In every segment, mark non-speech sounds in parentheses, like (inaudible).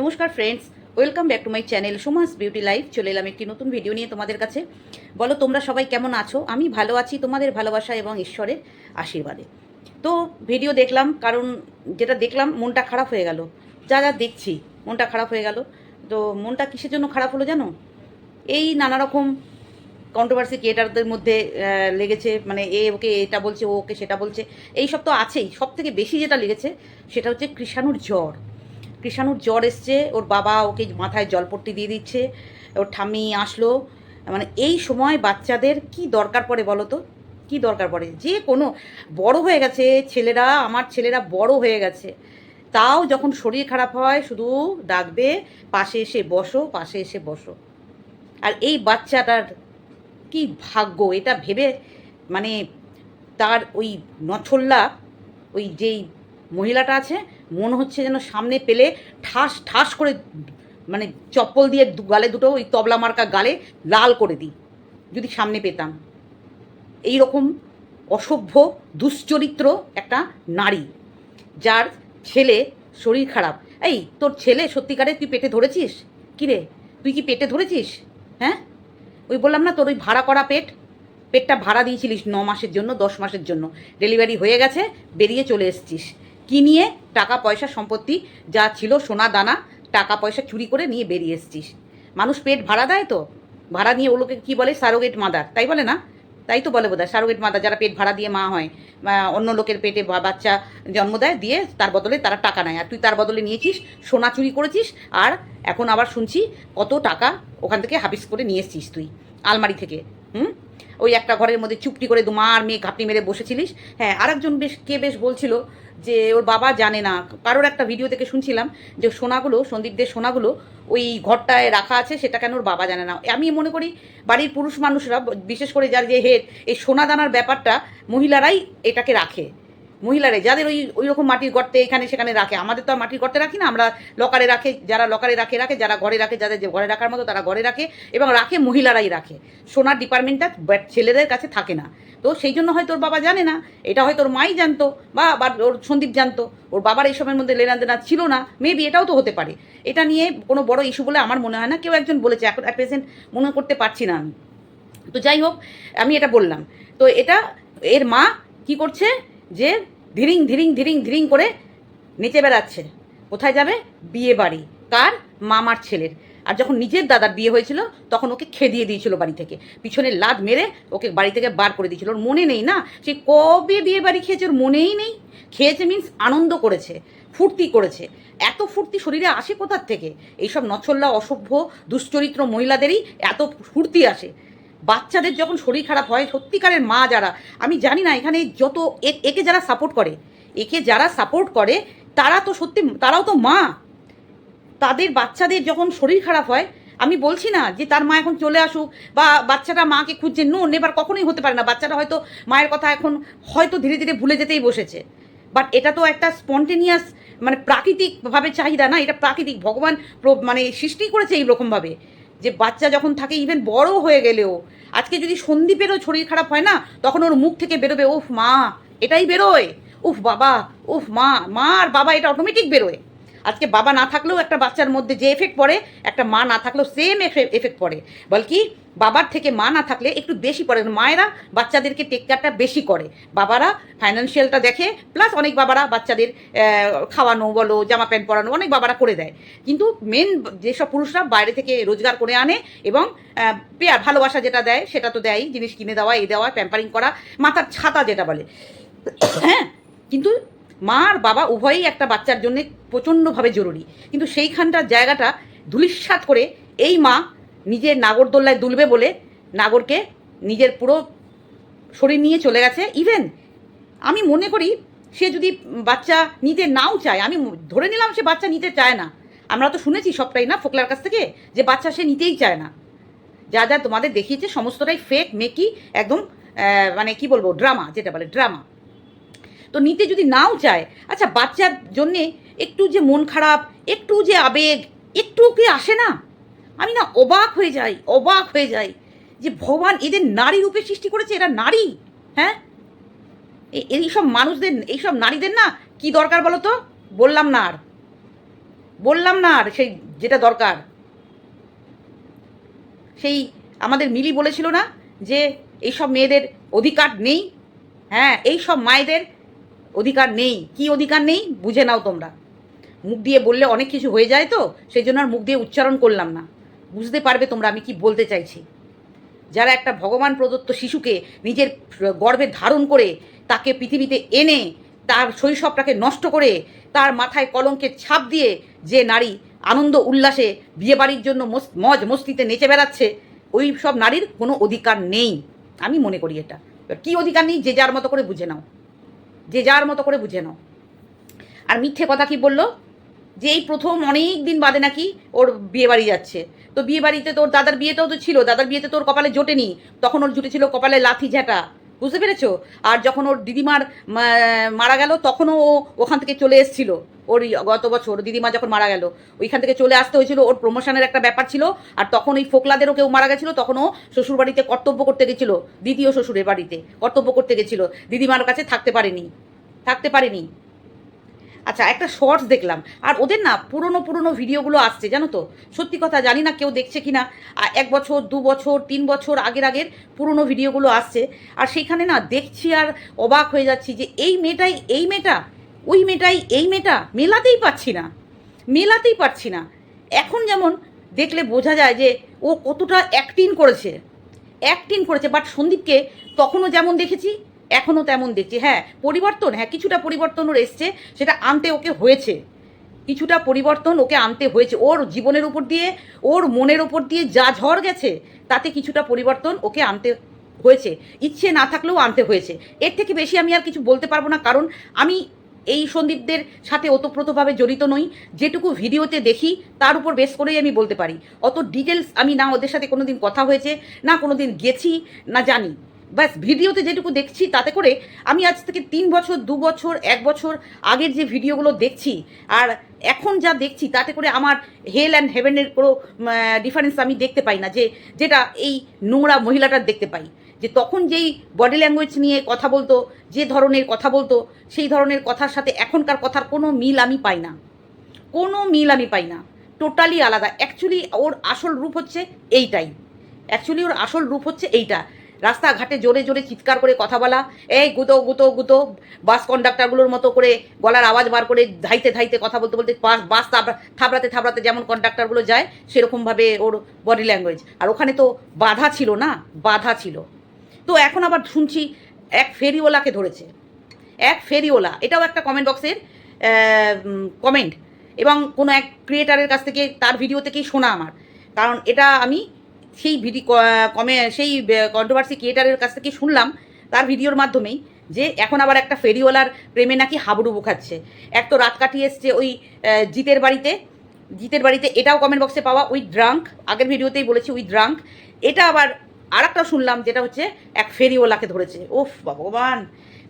নমস্কার friends welcome back to my channel Suma's beauty life চলে এলাম একটি নতুন ভিডিও নিয়ে তোমাদের কাছে। বলো, তোমরা সবাই কেমন আছো? আমি ভালো আছি তোমাদের ভালোবাসা এবং ঈশ্বরের আশীর্বাদে। তো ভিডিও দেখলাম, কারণ যেটা দেখলাম, মনটা খারাপ হয়ে গেল। যা যা দেখছি, মনটা খারাপ হয়ে গেল। তো মনটা কিসের জন্য খারাপ হলো জানো? এই নানা রকম কন্ট্রোভার্সি ক্রিয়েটারদের মধ্যে লেগেছে। মানে এ ওকে এটা বলছে, ও ওকে সেটা বলছে। এই সব তো আছেই। সব থেকে বেশি যেটা লেগেছে, সেটা হচ্ছে কৃষাণুর জ্বর। কৃষাণুর জ্বর এসছে, ওর বাবা ওকে মাথায় জলপট্টি দিয়ে দিচ্ছে, ওর ঠাম্মি আসলো। মানে এই সময় বাচ্চাদের কি দরকার পড়ে বলো তো? কী দরকার পড়ে? যে কোনো, বড় হয়ে গেছে, ছেলেরা, আমার ছেলেরা বড় হয়ে গেছে। তাও যখন শরীর খারাপ হয়, শুধু ডাকবে, পাশে এসে বসো, পাশে এসে বসো। আর এই বাচ্চাটার কি ভাগ্য? এটা ভেবে মানে তার ওই নছল্লা, ওই যেই মহিলাটা আছে মনে হচ্ছে যেন সামনে পেলে ঠাস ঠাস করে মানে চপ্পল দিয়ে গালে দুটো ওই তবলা মার্কা গালে লাল করে দিই, যদি সামনে পেতাম। এই রকম অসভ্য, দুশ্চরিত্র একটা নারী, যার ছেলে শরীর খারাপ। এই, তোর ছেলে সত্যিকারে তুই পেটে ধরেছিস? কি রে? তুই কি পেটে ধরেছিস? হ্যাঁ? ওই বললাম না তোর ওই ভাড়া করা পেট? পেটটা ভাড়া দিয়েছিলিস ন মাসের জন্য, দশ মাসের জন্য। ডেলিভারি হয়ে গেছে, বেরিয়ে চলে এসেছিস। কি নিয়ে? টাকা, পয়সা, সম্পত্তি, যা ছিল সোনা, দানা, টাকা, পয়সা চুরি করে নিয়ে বেরিয়ে এসেছিস। মানুষ পেট ভাড়া দেয় তো? ভাড়া নিয়ে ওগুলোকে কী বলে? সারোগেট মাদার তাই বলে না? তাই তো বলে বোধহয়। সারোগেট মাদার যারা পেট ভাড়া দিয়ে মা হয় অন্য লোকের পেটে বাচ্চা জন্ম দেয়, দিয়ে তার বদলে তারা টাকা নেয়। আর তুই তার বদলে নিয়েছিস, সোনা চুরি করেছিস, আর এখন আবার শুনছি কত টাকা ওখান থেকে হাবিস করে নিয়ে এসছিস তুই। আলমারি থেকে। হুম? ওই একটা ঘরের মধ্যে চুপটি করে দু মা মেয়ে ঘাপটি মেরে বসেছিলিস? হ্যাঁ আরেকজন বেশ, কে বেশ বলছিল যে ওর বাবা জানে না। কারোর একটা ভিডিও থেকে শুনছিলাম যে সোনাগুলো, সন্দীপদের সোনাগুলো ওই ঘরটায় রাখা আছে, সেটা কেন ওর বাবা জানে না। আমি মনে করি বাড়ির পুরুষ মানুষরা, বিশেষ করে যার যে হেড এই সোনা দানার ব্যাপারটা মহিলারাই এটাকে রাখে। মহিলারে যাদের ওই ওই রকম মাটির গর্তে এখানে সেখানে রাখে। আমাদের তো আর মাটির গর্তে রাখি না, আমরা লকারে রাখে, যারা লকারে রাখে রাখে, যারা ঘরে রাখে, যাদের যে ঘরে রাখার মতো তারা ঘরে রাখে এবং রাখে, মহিলারাই রাখে। সোনার ডিপার্টমেন্টটা ছেলেদের কাছে থাকে না। তো সেই জন্য হয়তো ওর বাবা জানে না, এটা হয়তো ওর মাই জানতো বা ওর সন্দীপ জানতো। ওর বাবার এইসবের মধ্যে লেনা দেনা ছিল না মেবি এটাও তো হতে পারে। এটা নিয়ে কোনো বড় ইস্যু বলে আমার মনে হয় না, কেউ একজন বলেছে, এখন অ্যাট প্রেজেন্ট মনে করতে পারছি না আমি। তো যাই হোক, আমি এটা বললাম। তো এটা এর মা কি করছে যে ধীরিং, ধিরিং ধীরিং, ধিরিং করে নেচে বেড়াচ্ছে। কোথায় যাবে? বিয়ে বাড়ি। কার? মামার ছেলের। আর যখন নিজের দাদার বিয়ে হয়েছিল, তখন ওকে খেদিয়ে দিয়েছিল বাড়ি থেকে। পিছনে লাদ মেরে ওকে বাড়ি থেকে বার করে দিয়েছিল। ওর মনে নেই না সে কবে বিয়ে বাড়ি খেয়েছে, ওর মনেই নেই। খেয়েছে মিন্স আনন্দ করেছে, ফুর্তি করেছে। এত ফুর্তি শরীরে আসে কোথার থেকে? এইসব নছল্লা, অসভ্য, দুশ্চরিত্র মহিলাদেরই এত ফুর্তি আসে। বাচ্চাদের যখন শরীর খারাপ হয়, সত্যিকারের মা যারা, আমি জানি না এখানে যত একে যারা সাপোর্ট করে, একে যারা সাপোর্ট করে, তারা তো সত্যি, তারাও তো মা। তাদের বাচ্চাদের যখন শরীর খারাপ হয়, আমি বলছি না যে তার মা এখন চলে আসুক, বা বাচ্চাটা মাকে খুঁজছে, নো, নেবার কখনোই হতে পারে না। বাচ্চাটা হয়তো মায়ের কথা এখন হয়তো ধীরে ধীরে ভুলে যেতেই বসেছে। বাট এটা তো একটা স্পন্টেনিয়াস মানে প্রাকৃতিকভাবে চাহিদা না, এটা প্রাকৃতিক। ভগবান মানে সৃষ্টি করেছে এই রকমভাবে। যে বাচ্চা যখন থাকে ইভেন বড় হয়ে গেলেও, আজকে যদি সন্দীপেরও শরীর খারাপ হয় না, তখন ওর মুখ থেকে বেরোবে, উফ মা, এটাই বেরোয়, উফ বাবা, উফ মা মা আর বাবা, এটা অটোমেটিক বেরোয়। আজকে বাবা না থাকলেও একটা বাচ্চার মধ্যে যে এফেক্ট পড়ে, একটা মা না থাকলেও সেম এফেক্ট পড়ে। বলকি বাবার থেকে মা না থাকলে একটু বেশি পড়ে। মায়েরা বাচ্চাদেরকে টেক কেয়ারটা বেশি করে। বাবারা ফাইন্যান্সিয়ালটা দেখে প্লাস অনেক বাবারা বাচ্চাদের খাওয়ানো, বলো, জামা প্যান্ট পরানো অনেক বাবারা করে দেয়। কিন্তু মেন যেসব পুরুষরা বাইরে থেকে রোজগার করে আনে এবং পেয়ার, ভালোবাসা যেটা দেয়, সেটা তো দেয়ই। জিনিস কিনে দেওয়া, এ দেওয়া প্যাম্পারিং করা, মাথার ছাতা যেটা বলে। (coughs) হ্যাঁ? কিন্তু মা আর বাবা উভয়ই একটা বাচ্চার জন্য প্রচণ্ডভাবে জরুরি। কিন্তু সেইখানটার জায়গাটা ধুলিস্বাত করে এই মা নিজের নাগরদোল্লায় দুলবে বলে নাগরকে নিজের পুরো শরীর নিয়ে চলে গেছে। ইভেন আমি মনে করি সে যদি বাচ্চা নিতে নাও চায়, আমি ধরে নিলাম সে বাচ্চা নিতে চায় না। আমরা তো শুনেছি সবটাই না ফোকলার কাছ থেকে যে বাচ্চা সে নিতেই চায় না। যা যা তোমাদের দেখিয়েছে সমস্তটাই ফেক মেকি একদম মানে কি বলব ড্রামা যেটা বলে ড্রামা তো নিতে যদি নাও চায় আচ্ছা বাচ্চার জন্যে একটু যে মন খারাপ, একটু যে আবেগ, একটু কি আসে না? আমি না অবাক হয়ে যাই, অবাক হয়ে যাই যে ভগবান এদের নারী রূপে সৃষ্টি করেছে, এরা নারী হ্যাঁ? এ- এইসব মানুষদের এইসব নারীদের না কি দরকার বলো তো? বললাম না আর। বললাম না আর সেই যেটা দরকার। সেই আমাদের মিলি বলেছিল না যে এইসব মেয়েদের অধিকার নেই হ্যাঁ এই সব মায়েদের অধিকার নেই। কি অধিকার নেই? বুঝে নাও তোমরা। মুখ দিয়ে বললে অনেক কিছু হয়ে যায় তো? সেই জন্য আর মুখ দিয়ে উচ্চারণ করলাম না। বুঝতে পারবে তোমরা আমি কি বলতে চাইছি। যারা একটা ভগবান প্রদত্ত শিশুকে নিজের গর্ভে ধারণ করে তাকে পৃথিবীতে এনে তার শৈশবটাকে নষ্ট করে তার মাথায় কলঙ্কের ছাপ দিয়ে যে নারী আনন্দ, উল্লাসে বিয়েবাড়ির জন্য মজ মস্তিতে নেচে বেড়াচ্ছে, ওই সব নারীর কোনো অধিকার নেই। আমি মনে করি এটা। কী অধিকার নেই? যে যার মতো করে বুঝে নাও। যে যার মতো করে বুঝে নাও। আর মিথ্যে কথা কি বলল? যে এই প্রথম অনেক দিন বাদে নাকি ওর বিয়ে বাড়ি যাচ্ছে। তো বিয়ে বাড়িতে তোর দাদার বিয়েতেও তো ছিল, দাদার বিয়েতে তোর কপালে জোটেনি। তখন ওর জুটেছিল কপালে লাথি ঝাঁটা। বুঝতে পেরেছ? আর যখন ওর দিদিমার মারা গেল, তখনও ও ওখান থেকে চলে এসেছিল। ওর গত বছর দিদিমা যখন মারা গেল, ওইখান থেকে চলে আসতে হয়েছিল। ওর প্রমোশনের একটা ব্যাপার ছিল। আর তখন ওই ফোকলাদেরও কেউ মারা গেছিল তখন ও শ্বশুর বাড়িতে কর্তব্য করতে গেছিল, দ্বিতীয় শ্বশুরের বাড়িতে কর্তব্য করতে গেছিল। দিদিমার কাছে থাকতে পারেনি থাকতে পারেনি। আচ্ছা একটা শর্টস দেখলাম। আর ওদের না পুরনো পুরনো ভিডিওগুলো আসছে, জানো তো? সত্যি কথা জানি না কেউ দেখছে কি না এক বছর, দু বছর, তিন বছর আগের আগের পুরনো ভিডিওগুলো আসছে। আর সেখানে না দেখছি আর অবাক হয়ে যাচ্ছি যে এই মেয়েটাই, এই মেয়েটা, ওই মেয়েটাই, এই মেয়েটা মেলাতেই পাচ্ছি না। মেলাতেই পারছি না। এখন যেমন দেখলে বোঝা যায় যে ও কতটা অ্যাক্টিং করেছে। অ্যাক্টিং করেছে বাট সন্দীপকে তখনও যেমন দেখেছি এখনও তেমন দেখছি। হ্যাঁ পরিবর্তন হ্যাঁ কিছুটা পরিবর্তন ওর এসছে, সেটা আনতে ওকে হয়েছে। কিছুটা পরিবর্তন ওকে আনতে হয়েছে। ওর জীবনের উপর দিয়ে, ওর মনের উপর দিয়ে যা ঝড় গেছে, তাতে কিছুটা পরিবর্তন ওকে আনতে হয়েছে। ইচ্ছে না থাকলেও আনতে হয়েছে। এর থেকে বেশি আমি আর কিছু বলতে পারব না, কারণ আমি এই সন্দীপদের সাথে ওতপ্রোতভাবে জড়িত নই। যেটুকু ভিডিওতে দেখি, তার উপর বেস করেই আমি বলতে পারি। অত ডিটেলস আমি না ওদের সাথে কোনোদিন কথা হয়েছে, না কোনোদিন গেছি, না জানি। ব্যাস, ভিডিওতে যেটুকু দেখছি, তাতে করে আমি আজ থেকে তিন বছর, দু বছর, এক বছর আগের যে ভিডিওগুলো দেখছি, আর এখন যা দেখছি, তাতে করে আমার হেল অ্যান্ড হেভেনের কোনো ডিফারেন্স আমি দেখতে পাই না, যে, যেটা এই নোংরা মহিলাটার দেখতে পাই। যে তখন যেই বডি ল্যাঙ্গুয়েজ নিয়ে কথা বলতো, যে ধরনের কথা বলতো, সেই ধরনের কথার সাথে এখনকার কথার কোনো মিল আমি পাই না। কোনো মিল আমি পাই না। টোটালি আলাদা। অ্যাকচুয়ালি ওর আসল রূপ হচ্ছে এইটাই। অ্যাকচুয়ালি ওর আসল রূপ হচ্ছে এইটা। রাস্তাঘাটে জোরে জোরে চিৎকার করে কথা বলা, এই গুতো গুতো গুতো, বাস কন্ডাক্টারগুলোর মতো করে গলার আওয়াজ বার করে ধাইতে ধাইতে কথা বলতে বলতে বাস বাস থাবড়া- থাবড়াতে থাবড়াতে যেমন কন্ডাক্টারগুলো যায়, সেরকমভাবে ওর বডি ল্যাঙ্গুয়েজ আর ওখানে তো বাধা ছিল না? বাধা ছিল। তো এখন আবার শুনছি এক ফেরিওয়ালাকে ধরেছে। এক ফেরিওয়ালা, এটাও একটা কমেন্ট বক্সের কমেন্ট এবং কোনো এক ক্রিয়েটারের কাছ থেকে তার ভিডিও থেকেই শোনা আমার। কারণ এটা আমি সেই ভিডি কমে, সেই কন্ট্রোভার্সি ক্রিয়েটারের কাছ থেকে শুনলাম, তার ভিডিওর মাধ্যমেই, যে এখন আবার একটা ফেরিওয়ালার প্রেমে নাকি হাবুডুবু খাচ্ছে। এক তো রাত কাটিয়ে এসছে ওই জিতের বাড়িতে। জিতের বাড়িতে এটাও কমেন্ট বক্সে পাওয়া উই ড্রাঙ্ক আগের ভিডিওতেই বলেছি উই ড্রাঙ্ক এটা আবার আর শুনলাম, যেটা হচ্ছে এক ফেরিওয়ালাকে ধরেছে। ওফ, ভগবান!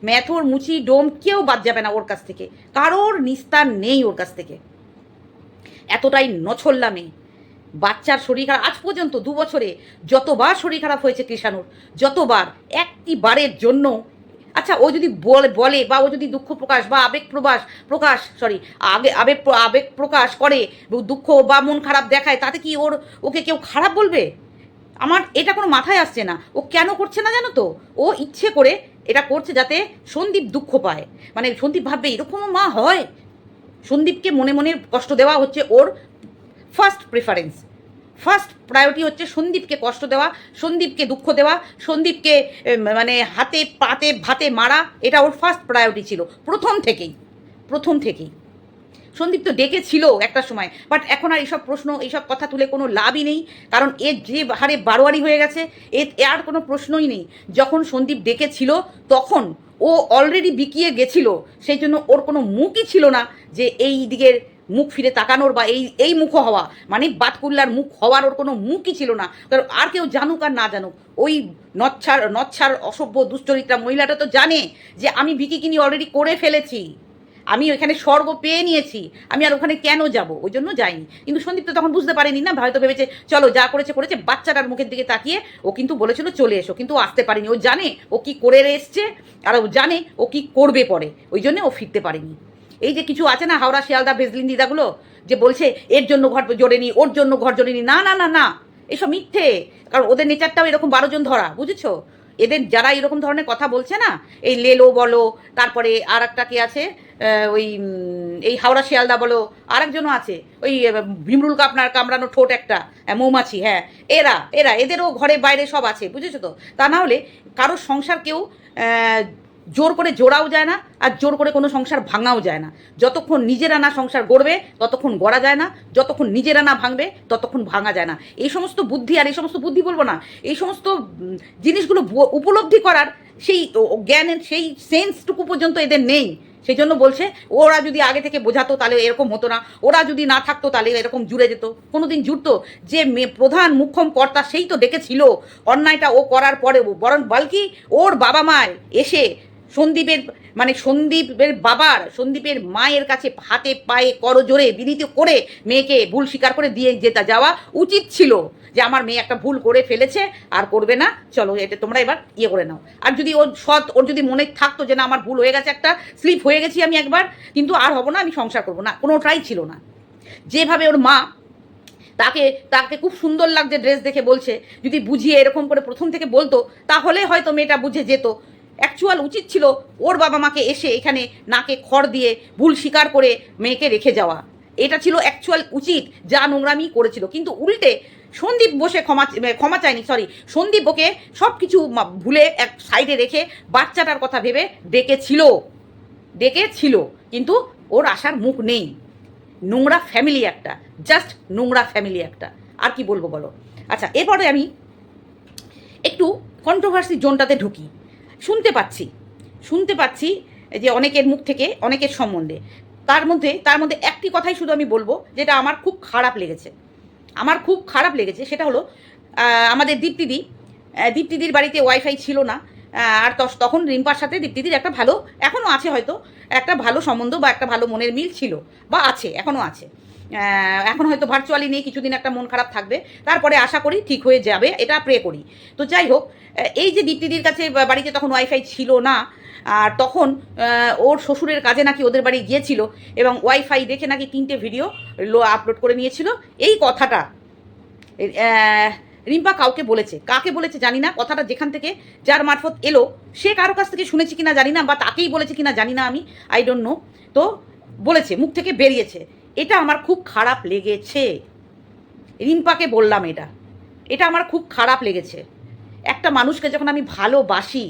ম্যাথর, মুচি, ডোম কেউ বাদ যাবে না ওর কাছ থেকে। কারোর নিস্তার নেই ওর কাছ থেকে। এতটাই নছল্লা মেয়ে বাচ্চার শরীর খারাপ। আজ পর্যন্ত দু বছরে যতবার শরীর খারাপ হয়েছে কৃষাণুর যতবার একটি বারের জন্য। আচ্ছা ও যদি বলে বা ও যদি দুঃখ প্রকাশ বা আবেগ প্রকাশ প্রকাশ সরি আগে আবেগ আবেগ প্রকাশ করে দুঃখ বা মন খারাপ দেখায়, তাতে কি ওর ওকে কেউ খারাপ বলবে? আমার এটা কোনো মাথায় আসছে না। ও কেন করছে না জানো তো? ও ইচ্ছে করে এটা করছে যাতে সন্দীপ দুঃখ পায়। মানে সন্দীপ ভাববে, এরকমও মা হয়। সন্দীপকে মনে মনে কষ্ট দেওয়া হচ্ছে ওর ফার্স্ট প্রেফারেন্স ফার্স্ট প্রায়োরিটি হচ্ছে সন্দীপকে কষ্ট দেওয়া, সন্দীপকে দুঃখ দেওয়া, সন্দীপকে মানে হাতে, পাতে, ভাতে মারা, এটা ওর ফার্স্ট প্রায়োরিটি ছিল। প্রথম থেকেই প্রথম থেকেই। সন্দীপ তো ডেকেছিল একটা সময় বাট এখন আর এইসব প্রশ্ন এইসব কথা তুলে কোনো লাভই নেই, কারণ এর যে হারে বারোয়ারি হয়ে গেছে এর এ আর কোনো প্রশ্নই নেই। যখন সন্দীপ ডেকেছিল, তখন ও অলরেডি বিকিয়ে গেছিল, সেই জন্য ওর কোনো মুখই ছিল না যে এই দিকের মুখ ফিরে তাকানোর বা এই এই মুখ হওয়া মানে বাতকুল্লার মুখ হওয়ার ওর কোনো মুখই ছিল না। কারণ আর কেউ জানুক আর না জানুক, ওই নচ্ছার নচ্ছার অসভ্য, দুশ্চরিত্রা মহিলাটা তো জানে যে আমি বিকি কিনি অলরেডি করে ফেলেছি। আমি ওইখানে স্বর্গ পেয়ে নিয়েছি, আমি আর ওখানে কেন যাব? ওই জন্য যাইনি। কিন্তু সন্দীপ তো তখন বুঝতে পারেনি না, হয়তো ভেবেছে, চলো যা করেছে করেছে। বাচ্চাটার মুখের দিকে তাকিয়ে ও কিন্তু বলেছিল, চলে এসো। কিন্তু আসতে পারেনি। ও জানে ও কি করে এসছে, আর ও জানে ও কি করবে পরে। ওই জন্য ও ফিরতে পারেনি। এই যে কিছু আছে না হাওড়া, শিয়ালদা, ভেজলিন দিদাগুলো, যে বলছে, এর জন্য ঘর জোরেনি ওর জন্য ঘর জোরেনি না না না না, এসব মিথ্যে। কারণ ওদের নেচারটাও এরকম বারো জন ধরা, বুঝেছ? এদের যারা এরকম ধরনের কথা বলছে না, এই লেলো বলো, তারপরে আর একটা কে আছে ওই এই হাওড়া, শিয়ালদা বলো, আরেকজনও আছে, ওই ভিমরুল কাপনার কামড়ানো ঠোঁট একটা মৌমাছি হ্যাঁ এরা এরা, এদেরও ঘরে বাইরে সব আছে, বুঝেছ তো? তা না হলে কারোর সংসার কেউ জোর করে জোড়াও যায় না আর জোর করে কোনো সংসার ভাঙাও যায় না। যতক্ষণ নিজেরা না সংসার গড়বে, ততক্ষণ গড়া যায় না, যতক্ষণ নিজেরা না ভাঙবে, ততক্ষণ ভাঙা যায় না। এই সমস্ত বুদ্ধি আর এই সমস্ত বুদ্ধি বলব না, এই সমস্ত জিনিসগুলো উপলব্ধি করার সেই জ্ঞানের সেই সেন্সটুকু পর্যন্ত এদের নেই। সেই জন্য বলছে, ওরা যদি আগে থেকে বোঝাতো তাহলে এরকম হতো না, ওরা যদি না থাকতো তাহলে এরকম জুড়ে যেত। কোনোদিন জুড়তো, যে প্রধান মুখ্যম কর্তা সেই তো ডেকেছিল, অন্যায়টা ও করার পরে বরং বালকি ওর বাবা মায় এসে সন্দীপের মানে সন্দীপের বাবার, সন্দীপের মায়ের কাছে হাতে পায়ে করজোরে বিনীত করে মেয়েকে ভুল স্বীকার করে দিয়ে যেতে যাওয়া উচিত ছিল যে আমার মেয়ে একটা ভুল করে ফেলেছে, আর করবে না। চলো, এটা তোমরা এবার ইয়ে করে নাও। আর যদি ওর সৎ, ওর যদি মনে থাকতো যে না, আমার ভুল হয়ে গেছে, একটা স্লিপ হয়ে গেছি আমি একবার, কিন্তু আর হব না, আমি সংসার করব না, কোনোটাই ছিল না। যেভাবে ওর মা তাকে তাকে খুব সুন্দর লাগছে ড্রেস দেখে বলছে, যদি বুঝিয়ে এরকম করে প্রথম থেকে বলতো, তাহলে হয়তো মেয়েটা বুঝে যেত। অ্যাকচুয়াল উচিত ছিল ওর বাবা মাকে এসে এখানে নাকে খড় দিয়ে ভুল স্বীকার করে মেয়েকে রেখে যাওয়া। এটা ছিল অ্যাকচুয়াল উচিত, যা নোংরামি করেছিল। কিন্তু উল্টে সন্দীপ বসে ক্ষমা ক্ষমা চায়নি সরি সন্দীপ ওকে সব কিছু ভুলে এক সাইডে রেখে বাচ্চাটার কথা ভেবে ডেকেছিল। ডেকেছিল, কিন্তু ওর আসার মুখ নেই। নোংরা ফ্যামিলি একটা জাস্ট নোংরা ফ্যামিলি একটা। আর কি বলব বলো? আচ্ছা এরপরে আমি একটু কন্ট্রোভার্সি জোনটাতে ঢুকি। শুনতে পাচ্ছি শুনতে পাচ্ছি যে অনেকের মুখ থেকে, অনেকের সম্বন্ধে। তার মধ্যে তার মধ্যে একটি কথাই শুধু আমি বলব, যেটা আমার খুব খারাপ লেগেছে। আমার খুব খারাপ লেগেছে, সেটা হলো আমাদের দীপ্তিদি দীপ্তিদির বাড়িতে ওয়াইফাই ছিল না আর তখন রিম্পার সাথে দীপ্তিদির একটা ভালো এখনও আছে হয়তো, একটা ভালো সম্বন্ধ বা একটা ভালো মনের মিল ছিল, বা আছে এখনও আছে। এখন হয়তো ভার্চুয়ালি নেই, কিছুদিন একটা মন খারাপ থাকবে, তারপরে আশা করি ঠিক হয়ে যাবে, এটা প্রে করি। তো যাই হোক এই যে দীপ্তিদির কাছে বাড়িতে তখন ওয়াইফাই ছিল না, আর তখন ওর শ্বশুরের কাজে নাকি ওদের বাড়ি গিয়েছিল, এবং ওয়াইফাই দেখে নাকি তিনটে ভিডিও আপলোড করে নিয়েছিল, এই কথাটা রিম্পা কাউকে বলেছে, কাকে বলেছে জানি না, কথাটা যেখান থেকে যার মারফত এলো, সে কারও কাছ থেকে শুনেছি কিনা জানি না বা তাকেই বলেছে কিনা জানি না আমি আই ডোন্ট নো তো বলেছে, মুখ থেকে বেরিয়েছে। এটা আমার খুব খারাপ লেগেছে। রিম্পাকে বললাম এটা। এটা আমার খুব খারাপ লেগেছে। একটা মানুষকে যখন আমি ভালোবাসি,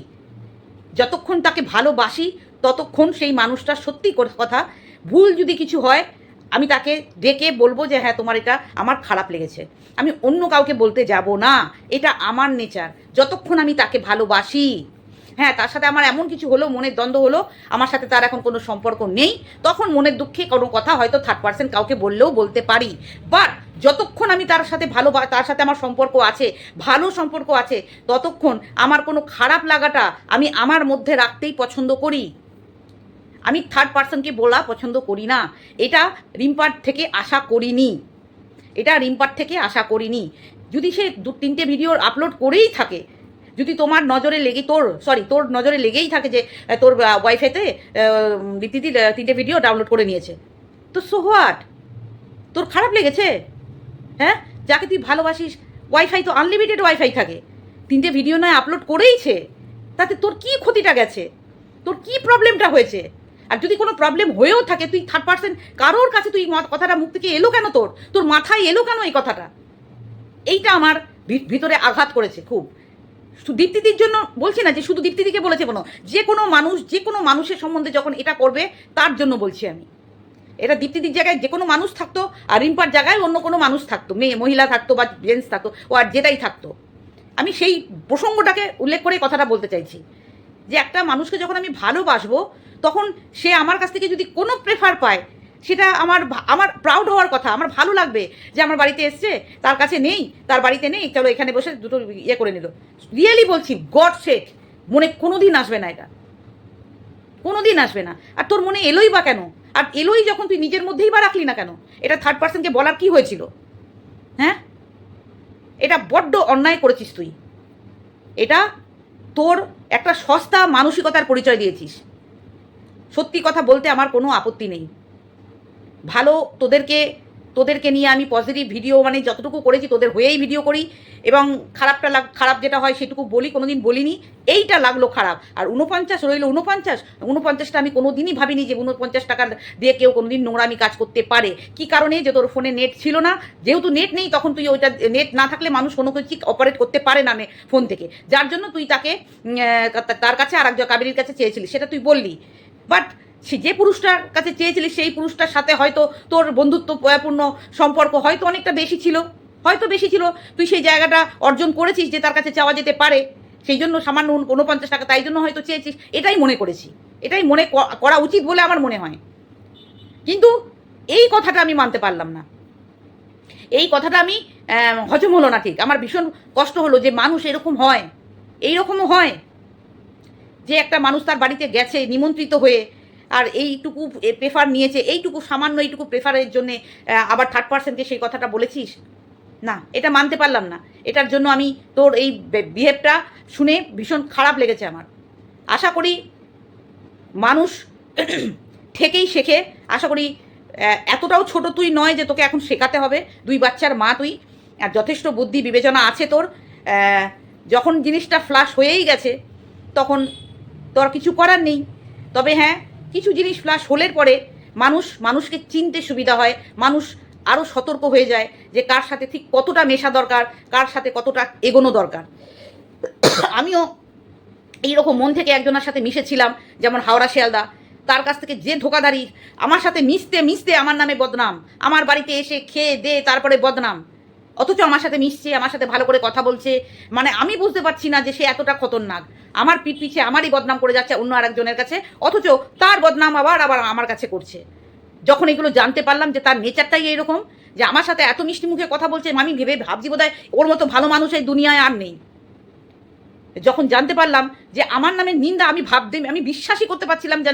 যতক্ষণ তাকে ভালোবাসি, ততক্ষণ সেই মানুষটা সত্যি কথা, ভুল যদি কিছু হয় আমি তাকে ডেকে বলব যে হ্যাঁ তোমার এটা আমার খারাপ লেগেছে। আমি অন্য কাউকে বলতে যাব না। এটা আমার নেচার। যতক্ষণ আমি তাকে ভালোবাসি। হ্যাঁ তার সাথে আমার এমন কিছু হলো, মনের দ্বন্দ্ব হলো, আমার সাথে তার এখন কোনো সম্পর্ক নেই। তখন মনের দুঃখে কোনো কথা হয়তো থার্ড পার্সেন্ট কাউকে বললেও বলতে পারি। বাট যতক্ষণ আমি তার সাথে ভালো তার সাথে আমার সম্পর্ক আছে, ভালো সম্পর্ক আছে, ততক্ষণ আমার কোনো খারাপ লাগাটা আমি আমার মধ্যে রাখতেই পছন্দ করি। আমি থার্ড পার্সনকে বলা পছন্দ করি না। এটা রিম্পার থেকে আশা করিনি। এটা রিম্পার থেকে আশা করিনি। যদি সে দু তিনটে ভিডিও আপলোড করেই থাকে, যদি তোমার নজরে লেগে, তোর সরি তোর নজরে লেগেই থাকে যে তোর ওয়াইফাইতে দিদি তিনটে ভিডিও ডাউনলোড করে নিয়েছে। তো সো হোয়াট তোর খারাপ লেগেছে? হ্যাঁ? যাকে তুই ভালোবাসিস ওয়াইফাই তো আনলিমিটেড ওয়াইফাই থাকে। তিনটে ভিডিও নয় আপলোড করেইছে। তাতে তোর কি ক্ষতিটা গেছে? তোর কি প্রবলেমটা হয়েছে? আর যদি কোনো প্রবলেম হয়েও থাকে, তুই থার্ড পার্সেন্ট কারোর কাছে তুই কথাটা মুখ থেকে এলো কেন তোর? তোর মাথায় এলো কেন এই কথাটা? এইটা আমার ভিতরে আঘাত করেছে খুব। দীপ্তিদির জন্য বলছি না যে শুধু দীপ্তিদিকে বলেছে কোনো, যে কোনো মানুষ, যে কোনো মানুষের সম্বন্ধে যখন এটা করবে, তার জন্য বলছি আমি। এটা দীপ্তিদির জায়গায় যে কোনো মানুষ থাকতো আর রিম্পার জায়গায় অন্য কোনো মানুষ থাকতো, মেয়ে, মহিলা থাকতো বা জেন্টস থাকতো, ও আর যেটাই থাকতো। আমি সেই প্রসঙ্গটাকে উল্লেখ করে কথাটা বলতে চাইছি। যে একটা মানুষকে যখন আমি ভালোবাসবো তখন সে আমার কাছ থেকে যদি কোনো প্রেফার পায়, সেটা আমার আমার প্রাউড হওয়ার কথা, আমার ভালো লাগবে যে আমার বাড়িতে এসছে, তার কাছে নেই, তার বাড়িতে নেই, চলো এখানে বসে দুটো ইয়ে করে নিল। রিয়েলি বলছি গড শেখ মনে কোনো দিন আসবে না এটা। কোনো দিন আসবে না। আর তোর মনে এলোই বা কেন? আর এলোই যখন তুই নিজের মধ্যেই বা রাখলি না কেন? এটা থার্ড পার্সনকে বলার কি হয়েছিল? হ্যাঁ? এটা বড্ড অন্যায় করেছিস তুই। এটা তোর একটা সস্তা মানসিকতার পরিচয় দিয়েছিস। সত্যি কথা বলতে আমার কোনো আপত্তি নেই। ভালো তোদেরকে তোদেরকে নিয়ে আমি পজিটিভ ভিডিও মানে যতটুকু করেছি তোদের হয়েই ভিডিও করি এবং খারাপটা লাগ, খারাপ যেটা হয় সেটুকু বলি, কোনোদিন বলিনি। এইটা লাগল খারাপ। আর উনপঞ্চাশ রইল উনপঞ্চাশ উনপঞ্চাশটা আমি কোনো দিনই ভাবিনি যে উনপঞ্চাশ টাকা দিয়ে কেউ কোনোদিন নোংরামি কাজ করতে পারে। কি কারণে? যে তোর ফোনে নেট ছিল না। যেহেতু নেট নেই, তখন তুই ওইটা নেট না থাকলে মানুষ কোনো কিছু অপারেট করতে পারে না ফোন থেকে। যার জন্য তুই তাকে তার কাছে আর একজন কাবেরির কাছে চেয়েছিলি, সেটা তুই বললি। বাট সে যে পুরুষটার কাছে চেয়েছিলি, সেই পুরুষটার সাথে হয়তো তোর বন্ধুত্বপূর্ণ সম্পর্ক হয়তো অনেকটা বেশি ছিল, হয়তো বেশি ছিল। তুই সেই জায়গাটা অর্জন করেছিস যে তার কাছে চাওয়া যেতে পারে, সেই জন্য সামান্য উন- উনপঞ্চাশ টাকা, তাই জন্য হয়তো চেয়েছিস। এটাই মনে করেছি। এটাই মনে করা উচিত বলে আমার মনে হয়। কিন্তু এই কথাটা আমি মানতে পারলাম না। এই কথাটা আমি হজম হলো না ঠিক। আমার ভীষণ কষ্ট হলো যে মানুষ এরকম হয়, এইরকমও হয়। যে একটা মানুষ তার বাড়িতে গেছে, নিমন্ত্রিত হয়ে, আর এইটুকু প্রেফার নিয়েছে, এইটুকু সামান্য এইটুকু প্রেফারের জন্য আবার থার্ড পার্সনকে সেই কথাটা বলেছিস? না, এটা মানতে পারলাম না। এটার জন্য আমি তোর এই বিহেভটা শুনে ভীষণ খারাপ লেগেছে আমার। আশা করি মানুষ (clears throat) থেকেই শেখে। আশা করি এতটাও ছোট তুই নয় যে তোকে এখন শেখাতে হবে। দুই বাচ্চার মা তুই, আর যথেষ্ট বুদ্ধি বিবেচনা আছে তোর। যখন জিনিসটা ফ্লাশ হয়েই গেছে, তখন তোর কিছু করার নেই। তবে হ্যাঁ কিছু জিনিস ফ্লাশ হলের পরে মানুষ, মানুষকে চিনতে সুবিধা হয়, মানুষ আরও সতর্ক হয়ে যায় যে কার সাথে ঠিক কতটা মেশা দরকার, কার সাথে কতটা এগোনো দরকার। আমিও এইরকম মন থেকে একজনের সাথে মিশেছিলাম, যেমন হাওড়া শিয়ালদা। তার কাছ থেকে যে ধোকাধারি আমার সাথে মিশতে মিশতে আমার নামে বদনাম। আমার বাড়িতে এসে খেয়ে দে, তারপরে বদনাম। অথচ আমার সাথে মিশছে, আমার সাথে ভালো করে কথা বলছে। মানে আমি বুঝতে পারছি না যে সে এতটা খতরনাক। আমার পিঠ পিছে আমারই বদনাম করে যাচ্ছে অন্য আরেকজনের কাছে, অথচ তার বদনাম আবার আবার আমার কাছে করছে। যখন এগুলো জানতে পারলাম যে তার নেচারটাই এইরকম, যে আমার সাথে এত মিষ্টি মুখে কথা বলছে, আমি ভেবে ভাবছি বোধহয় ওর মতো ভালো মানুষ এই দুনিয়ায় আর নেই। যখন জানতে পারলাম যে আমার নামে নিন্দা আমি ভাবতে, আমি বিশ্বাসই করতে পারছিলাম যে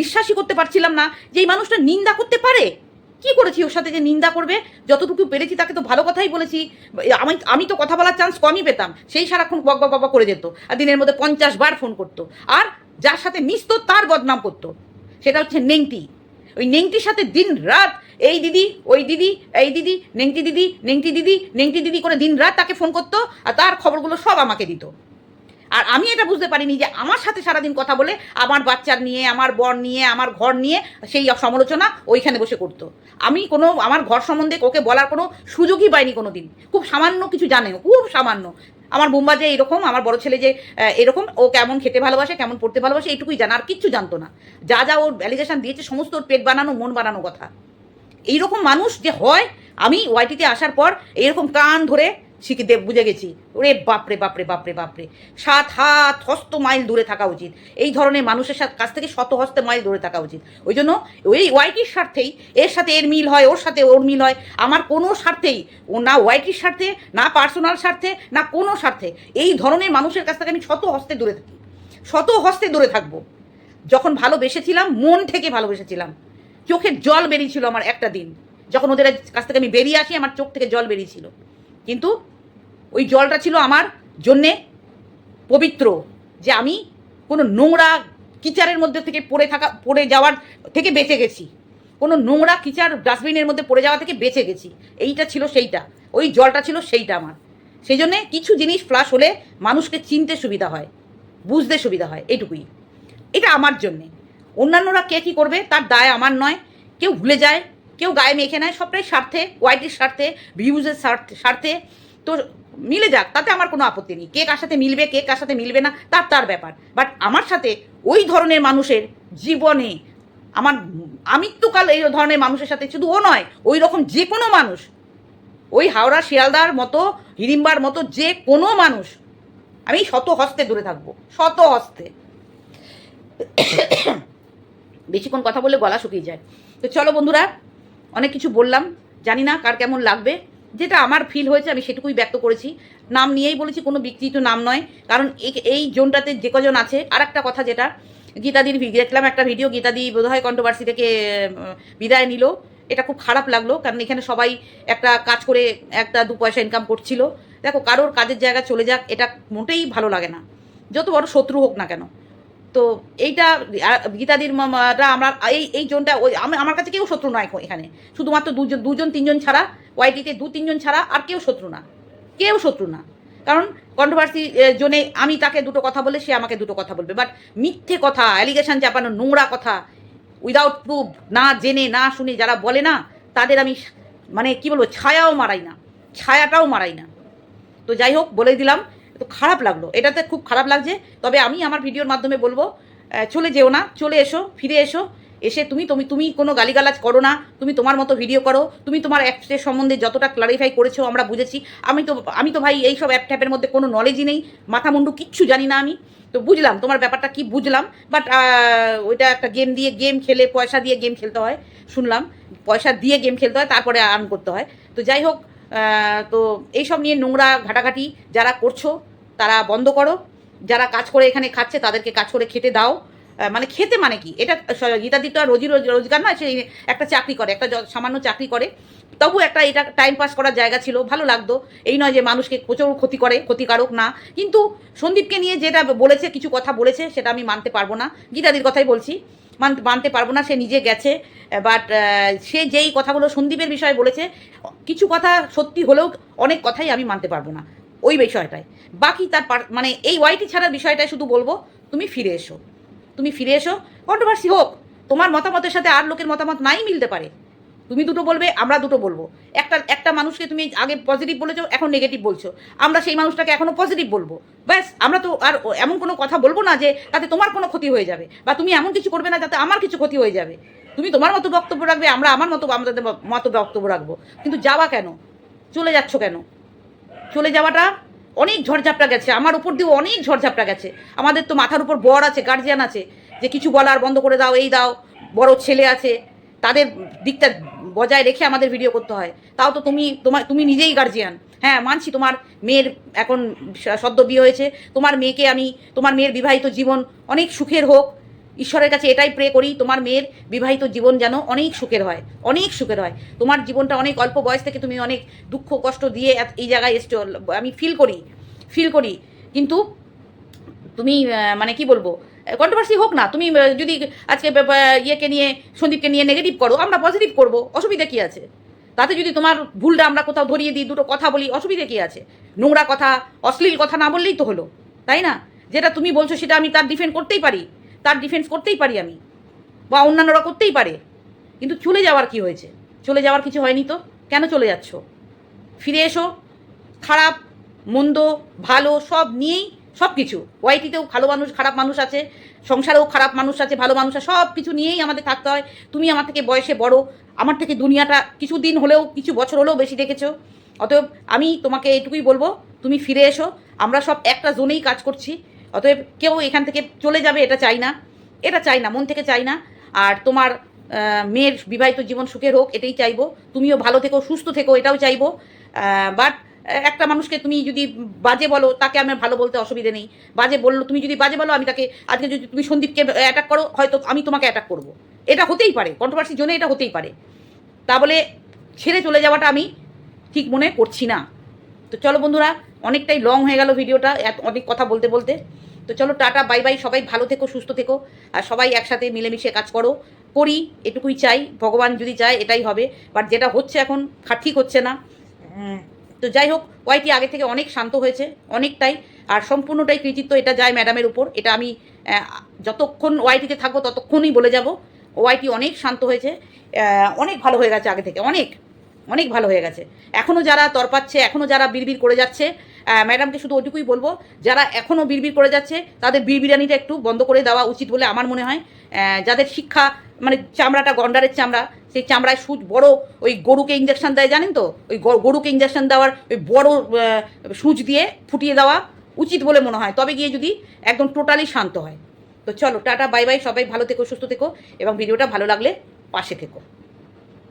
বিশ্বাসই করতে পারছিলাম না যে এই মানুষটা নিন্দা করতে পারে। কি করেছি? ওর সাথে যে নিন্দা করবে? যতটুকু পেরেছি তাকে তো ভালো কথাই বলেছি। আমি আমি তো কথা বলার চান্স কমই পেতাম। সেই সারাক্ষণ বক বক করে যেত। আর দিনের মধ্যে পঞ্চাশ বার ফোন করতো। আর যার সাথে মিশতো তার বদনাম করতো। সেটা হচ্ছে নেংটি। ওই নেংটির সাথে দিন রাত এই দিদি, ওই দিদি, এই দিদি, নেংটি দিদি নেংটি দিদি নেংটি দিদি করে দিন রাত তাকে ফোন করতো। আর তার খবরগুলো সব আমাকে দিত। আর আমি এটা বুঝতে পারিনি যে আমার সাথে সারাদিন কথা বলে আমার বাচ্চার নিয়ে, আমার বর নিয়ে, আমার ঘর নিয়ে সেই সমালোচনা ওইখানে বসে করতো। আমি কোনো, আমার ঘর সম্বন্ধে ওকে বলার কোনো সুযোগই পাইনি কোনো দিন খুব সামান্য কিছু জানে, খুব সামান্য। আমার বোম্বা যে এরকম, আমার বড় ছেলে যে এরকম, ও কেমন খেতে ভালোবাসে, কেমন পড়তে ভালোবাসে, এইটুকুই জানা, আর কিচ্ছু জানতো না। যা যা ওর ভ্যালিডেশন দিয়েছে, সমস্ত ওর পেট বানানো, মন বানানো কথা। এইরকম মানুষ যে হয়, আমি ওয়াইটিতে আসার পর, এইরকম কান ধরে শিখে দে বুঝে গেছি। ওরে বাপরে বাপরে বাপরে বাপরে। সাত হাত হস্ত মাইল দূরে থাকা উচিত। এই ধরনের মানুষের সাথে কাছ থেকে শত হস্তে মাইল দূরে থাকা উচিত। ওই জন্য ওই ওয়াইটির স্বার্থেই এর সাথে এর মিল হয়, ওর সাথে ওর মিল হয়। আমার কোনো স্বার্থেই, ও না ওয়াইটির স্বার্থে, না পার্সোনাল স্বার্থে, না কোনো স্বার্থে এই ধরনের মানুষের কাছ থেকে আমি শত হস্তে দূরে থাকি। শত হস্তে দূরে থাকব। যখন ভালোবেসেছিলাম, মন থেকে ভালোবেসেছিলাম, চোখের জল বেরিয়েছিল আমার একটা দিন। যখন ওদের কাছ থেকে আমি বেরিয়ে আসি, আমার চোখ থেকে জল বেরিয়েছিল। কিন্তু ওই জলটা ছিল আমার জন্যে পবিত্র, যে আমি কোনো নোংরা কিচারের মধ্যে থেকে পড়ে থাকা, পড়ে যাওয়ার থেকে বেঁচে গেছি। কোনো নোংরা কিচার ডাস্টবিনের মধ্যে পড়ে যাওয়া থেকে বেঁচে গেছি। এইটা ছিল সেইটা, ওই জলটা ছিল সেইটা আমার। সেই জন্যে কিছু জিনিস ফ্লাশ হলে মানুষকে চিনতে সুবিধা হয়, বুঝতে সুবিধা হয়, এইটুকুই। এটা আমার জন্যে। অন্যান্যরা কে কী করবে, তার দায় আমার নয়। কেউ ভুলে যায় কেউ গায়ে মেখে নেয়, সবটাই স্বার্থে ওয়াইটির স্বার্থে ভিউজের স্বার্থে স্বার্থে। তো মিলে যাক, তাতে আমার কোনো আপত্তি নেই। কে কার সাথে মিলবে, কে কার সাথে মিলবে না, তার তার ব্যাপার। বাট আমার সাথে ওই ধরনের মানুষের জীবনে আমার আমৃত্যুকাল এই ধরনের মানুষের সাথে শুধু ও নয়, ওই রকম যে কোনো মানুষ, ওই হাওড়া শিয়ালদার মতো হিড়িম্বার মতো যে কোনো মানুষ, আমি শত হস্তে দূরে থাকব, শত হস্তে। (coughs) বেশিক্ষণ কথা বলে গলা শুকিয়ে যায়। তো চলো বন্ধুরা অনেক কিছু বললাম, জানি না কার কেমন লাগবে। যেটা আমার ফিল হয়েছে, আমি সেটুকুই ব্যক্ত করেছি। নাম নিয়েই বলেছি, কোনো বিকৃত নাম নয়। কারণ এই- জোনটাতে যে কজন আছে আর একটা কথা যেটা, গীতাদির দেখলাম একটা ভিডিও গীতাদি বোধহয় কন্ট্রোভার্সি থেকে বিদায় নিল। এটা খুব খারাপ লাগল, কারণ এখানে সবাই একটা কাজ করে একটা দু পয়সা ইনকাম করছিল। দেখো, কারোর কাজের জায়গা চলে যাক, এটা মোটেই ভালো লাগে না। যত বড় শত্রু হোক না কেন। তো এইটা গীতাদির আমরা, এই এই জোনটা, ওই, আমি- আমার কাছে কেউ শত্রু নয় এখানে শুধুমাত্র দুজন দুজন, তিনজন ছাড়া, ওয়াইটিতে দু, তিনজন ছাড়া আর কেউ শত্রু না। কেউ শত্রু না। কারণ কন্ট্রোভার্সি জোনে আমি তাকে দুটো কথা বলে, সে আমাকে দুটো কথা বলবে। বাট মিথ্যে কথা অ্যালিগেশন চাপানো, নোংরা কথা উইদাউট প্রুফ না জেনে, না শুনে যারা বলে না, তাদের আমি মানে কি বলব, ছায়াও মারাই না। ছায়াটাও মারাই না। তো যাই হোক, বলে দিলাম। তো খারাপ লাগল। এটাতে খুব খারাপ লাগছে। তবে আমি আমার ভিডিওর মাধ্যমে বলব চলে যেও না, চলে এসো, ফিরে এসো। এসে তুমি তুমি তুমি কোনো গালিগালাজ করো না। তুমি তোমার মতো ভিডিও করো। তুমি তোমার অ্যাপসের সম্বন্ধে যতটা ক্লারিফাই করেছ আমরা বুঝেছি। আমি তো আমি তো ভাই এইসব অ্যাপ ট্যাপের মধ্যে কোনো নলেজই নেই। মাথা মুন্ডু কিচ্ছু জানি না আমি। তো বুঝলাম তোমার ব্যাপারটা কি বুঝলাম। বাট ওইটা একটা গেম দিয়ে গেম খেলে পয়সা দিয়ে গেম খেলতে হয়। শুনলাম, পয়সা দিয়ে গেম খেলতে হয়, তারপরে আর্ন করতে হয়। তো যাই হোক তো এইসব নিয়ে নোংরা ঘাটাঘাটি যারা করছ, তারা বন্ধ করো। যারা কাজ করে এখানে খাচ্ছে, তাদেরকে কাজ করে খেতে দাও। মানে খেতে মানে কি? এটা গীতাদি তো আর রোজি রোজ- রোজগার নয়, সে একটা চাকরি করে, একটা সামান্য চাকরি করে। তবু একটা এটা টাইম পাস করার জায়গা ছিল, ভালো লাগতো। এই নয় যে মানুষকে প্রচুর ক্ষতি করে, ক্ষতিকারক না। কিন্তু সন্দীপকে নিয়ে যেটা বলেছে, কিছু কথা বলেছে, সেটা আমি মানতে পারব না। গীতাদির কথাই বলছি। মানতে পারব না, সে নিজে গেছে বাট সে যেই কথাগুলো সন্দীপের বিষয়ে বলেছে, কিছু কথা সত্যি হলেও অনেক কথাই আমি মানতে পারব না, ওই বিষয়টায় বাকি তার মানে এই ওয়াইটি ছাড়ার বিষয়টায় শুধু বলব, তুমি ফিরে এসো। তুমি ফিরে এসো কন্ট্রোভার্সি হোক, তোমার মতামতের সাথে আর লোকের মতামত নাই মিলতে পারে। তুমি দুটো বলবে, আমরা দুটো বলব। একটা একটা মানুষকে তুমি আগে পজিটিভ বলেছ, এখন নেগেটিভ বলছো। আমরা সেই মানুষটাকে এখনও পজিটিভ বলব। ব্যাস, আমরা তো আর এমন কোনো কথা বলব না যে, তাতে তোমার কোনো ক্ষতি হয়ে যাবে, বা তুমি এমন কিছু করবে না যাতে আমার কিছু ক্ষতি হয়ে যাবে। তুমি তোমার মতো বক্তব্য রাখবে, আমরা আমার মতো আমাদের মতো বক্তব্য রাখব। কিন্তু যাওয়া কেন? চলে যাচ্ছ কেন? চলে যাওয়াটা অনেক ঝড়ঝাপটা গেছে, আমার উপর দিয়েও অনেক ঝড়ঝাপটা গেছে। আমাদের তো মাথার উপর বর আছে গার্জিয়ান আছে, যে কিছু বলার বন্ধ করে দাও, এই দাও, বড় ছেলে আছে, তাদের দিকটা বজায় রেখে আমাদের ভিডিও করতে হয়। তাও তো তুমি, তোমার, তুমি নিজেই গার্জিয়ান হ্যাঁ মানছি তোমার মেয়ের এখন সদ্য বিয়ে হয়েছে। তোমার মেয়েকে আমি, তোমার মেয়ের বিবাহিত জীবন অনেক সুখের হোক। ঈশ্বরের কাছে এটাই প্রে করি, তোমার মেয়ের বিবাহিত জীবন যেন অনেক সুখের হয়, অনেক সুখের হয়। তোমার জীবনটা অনেক অল্প বয়স থেকে তুমি অনেক দুঃখ, কষ্ট দিয়ে এই জায়গায় এসছো। আমি ফিল করি ফিল করি। কিন্তু তুমি মানে কি বলব? কন্ট্রোভার্সি হোক না, তুমি যদি আজকে ইয়েকে নিয়ে, সন্দীপকে নিয়ে নেগেটিভ করো, আমরা পজিটিভ করব, অসুবিধা কি আছে? তাতে যদি তোমার ভুলটা আমরা কোথাও ধরিয়ে দিই, দুটো কথা বলি, অসুবিধা কি আছে? নোংরা কথা, অশ্লীল কথা না বললেই তো হলো, তাই না? যেটা তুমি বলছো সেটা আমি তার ডিফেন্ড করতেই পারি, তার ডিফেন্স করতেই পারি আমি, বা অন্যান্যরা করতেই পারে, কিন্তু চলে যাওয়ার কি হয়েছে? চলে যাওয়ার কিছু হয়নি তো? কেন চলে যাচ্ছ? ফিরে এসো, খারাপ, মন্দ, ভালো, সব নিয়েই সব কিছু ওয়াইটিতেও ভালো মানুষ, খারাপ মানুষ আছে, সংসারেও খারাপ মানুষ আছে, ভালো মানুষ আছে সব কিছু নিয়েই আমাদের থাকতে হয়। তুমি আমার থেকে বয়সে বড়, আমার থেকে দুনিয়াটা কিছু দিন হলেও, কিছু বছর হলেও বেশি দেখেছ। অতএব আমি তোমাকে এটুকুই বলব, তুমি ফিরে এসো, আমরা সব একটা জোনেই কাজ করছি। অতএব কেউ এখান থেকে চলে যাবে, এটা চাই না। এটা চাই না, মন থেকে চাই না। আর তোমার মেয়ের বিবাহিত জীবন সুখের হোক, এটাই চাইব। তুমিও ভালো থেকো, সুস্থ থেকো, এটাও চাইব। বাট একটা মানুষকে তুমি যদি বাজে বলো তাকে আমার ভালো বলতে অসুবিধে নেই। বাজে বলল তুমি যদি বাজে বলো আমি তাকে আজকে যদি তুমি সন্দীপকে অ্যাটাক করো হয়তো আমি তোমাকে অ্যাটাক করব। এটা হতেই পারে কন্ট্রোভার্সির জন্য এটা হতেই পারে। তা বলে ছেড়ে চলে যাওয়াটা আমি ঠিক মনে করছি না। তো চলো বন্ধুরা অনেকটাই লং হয়ে গেল ভিডিওটা এত অনেক কথা বলতে বলতে। তো চলো টাটা বাই বাই সবাই ভালো থেকো সুস্থ থেকো আর সবাই একসাথে মিলেমিশে কাজ করো করি এটুকুই চাই ভগবান যদি চায় এটাই হবে। বাট যেটা হচ্ছে এখন ঠিক হচ্ছে না। উম, তো যাই হোক ওয়াইটি আগে থেকে অনেক শান্ত হয়েছে, অনেকটাই। আর সম্পূর্ণটাই কৃতিত্ব এটা যায় ম্যাডামের উপর। এটা আমি যতক্ষণ ওয়াইটিতে থাকব ততক্ষণই বলে যাব। ওয়াইটি অনেক শান্ত হয়েছে অনেক ভালো হয়ে গেছে আগে থেকে, অনেক অনেক ভালো হয়ে গেছে। এখনও যারা তরপাচ্ছে এখনও যারা বিড়বিড় করে যাচ্ছে ম্যাডামকে শুধু ওইটুকুই বলব, যারা এখনও বিড়বিড় করে যাচ্ছে, তাদের বিড়বিড়ানিটা একটু বন্ধ করে দেওয়া উচিত বলে আমার মনে হয়। যাদের শিক্ষা মানে চামড়াটা গন্ডারের চামড়া, সেই চামড়ায় সুচ বড় ওই গরুকে ইঞ্জেকশন দেয়, জানেন তো? ওই গরুকে ইঞ্জেকশন দেওয়ার ওই বড় সুচ দিয়ে ফুটিয়ে দেওয়া উচিত বলে মনে হয়। তবে গিয়ে যদি একদম টোটালি শান্ত হয়। তো চলো, টাটা বাই বাই সবাই ভালো থেকো, সুস্থ থেকো, এবং ভিডিওটা ভালো লাগলে পাশে থেকো।